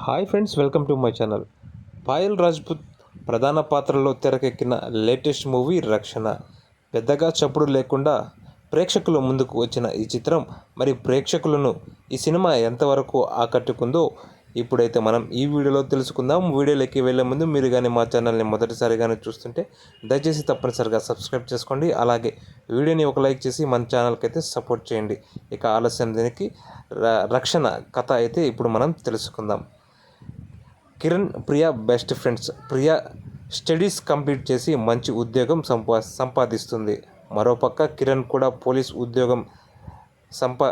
Hi friends welcome to my channel. Payal Rajput ప్రధాన పాత్రలో తెరకెక్కిన లేటెస్ట్ మూవీ రక్షణ. పెద్దగా చప్పుడు లేకుండా ప్రేక్షకుల ముందుకు వచ్చిన ఈ చిత్రం మరి ప్రేక్షకులను ఈ సినిమా ఎంతవరకు ఆకట్టుకుందో ఇప్పుడైతే మనం ఈ వీడియోలో తెలుసుకుందాం. వీడియోలోకి వెళ్ళే ముందు మీరు కానీ మా ఛానల్ని మొదటిసారిగానే చూస్తుంటే దయచేసి తప్పనిసరిగా సబ్స్క్రైబ్ చేసుకోండి. అలాగే వీడియోని ఒక లైక్ చేసి మన ఛానల్కి అయితే సపోర్ట్ చేయండి. ఇక ఆలస్యం దీనికి. ర- రక్షణ కథ అయితే ఇప్పుడు మనం తెలుసుకుందాం. Kiran Priya best friends Priya studies complete చేసి మంచి ఉద్యోగం సంపా సంపాదిస్తుంది. మరోపక్క కిరణ్ కూడా పోలీస్ ఉద్యోగం సంపా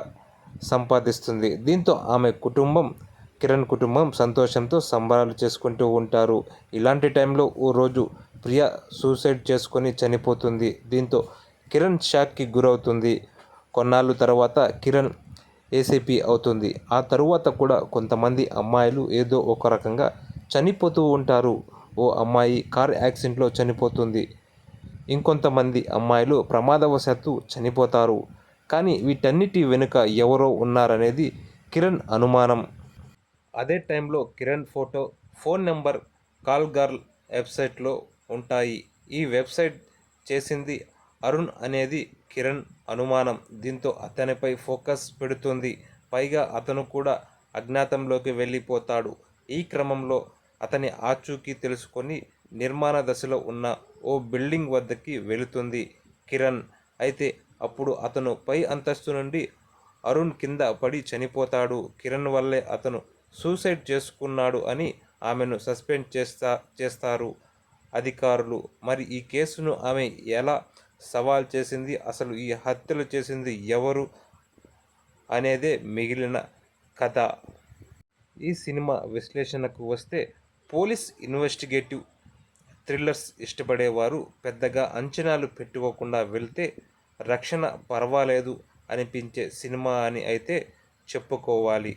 సంపాదిస్తుంది. దీంతో ఆమె కుటుంబం కిరణ్ కుటుంబం సంతోషంతో సంబరాలు చేసుకుంటూ ఉంటారు. ఇలాంటి టైంలో ఓ రోజు ప్రియా సూసైడ్ చేసుకొని చనిపోతుంది. దీంతో కిరణ్ షాక్కి గురవుతుంది. కొన్నాళ్ళు తర్వాత కిరణ్ ఏసీపీ అవుతుంది. ఆ తరువాత కూడా కొంతమంది అమ్మాయిలు ఏదో ఒక రకంగా చనిపోతూ ఉంటారు. ఓ అమ్మాయి కార్ యాక్సిడెంట్లో చనిపోతుంది. ఇంకొంతమంది అమ్మాయిలు ప్రమాదవశాత్తు చనిపోతారు. కానీ వీటన్నిటి వెనుక ఎవరో ఉన్నారనేది కిరణ్ అనుమానం. అదే టైంలో Kiran photo phone number call girl వెబ్సైట్లో ఉంటాయి. ఈ వెబ్సైట్ చేసింది అరుణ్ అనేది కిరణ్ అనుమానం. దీంతో అతనిపై ఫోకస్ పెడుతుంది. పైగా అతను కూడా అజ్ఞాతంలోకి వెళ్ళిపోతాడు. ఈ క్రమంలో అతని ఆచూకీ తెలుసుకొని నిర్మాణ దశలో ఉన్న ఓ బిల్డింగ్ వద్దకి వెళుతుంది కిరణ్. అయితే అప్పుడు అతను పై అంతస్తు నుండి అరుణ్ కింద పడి చనిపోతాడు. కిరణ్ వల్లే అతను సూసైడ్ చేసుకున్నాడు అని ఆమెను సస్పెండ్ చేస్తా చేస్తారు అధికారులు. మరి ఈ కేసును ఆమె ఎలా సవాల్ చేసింది అసలు ఈ హత్యలు చేసింది ఎవరు అనేదే మిగిలిన కథ. ఈ సినిమా విశ్లేషణకు వస్తే పోలీస్ ఇన్వెస్టిగేటివ్ థ్రిల్లర్స్ ఇష్టపడేవారు పెద్దగా అంచనాలు పెట్టుకోకుండా వెళ్తే రక్షణ పర్వాలేదు అనిపించే సినిమా అని అయితే చెప్పుకోవాలి.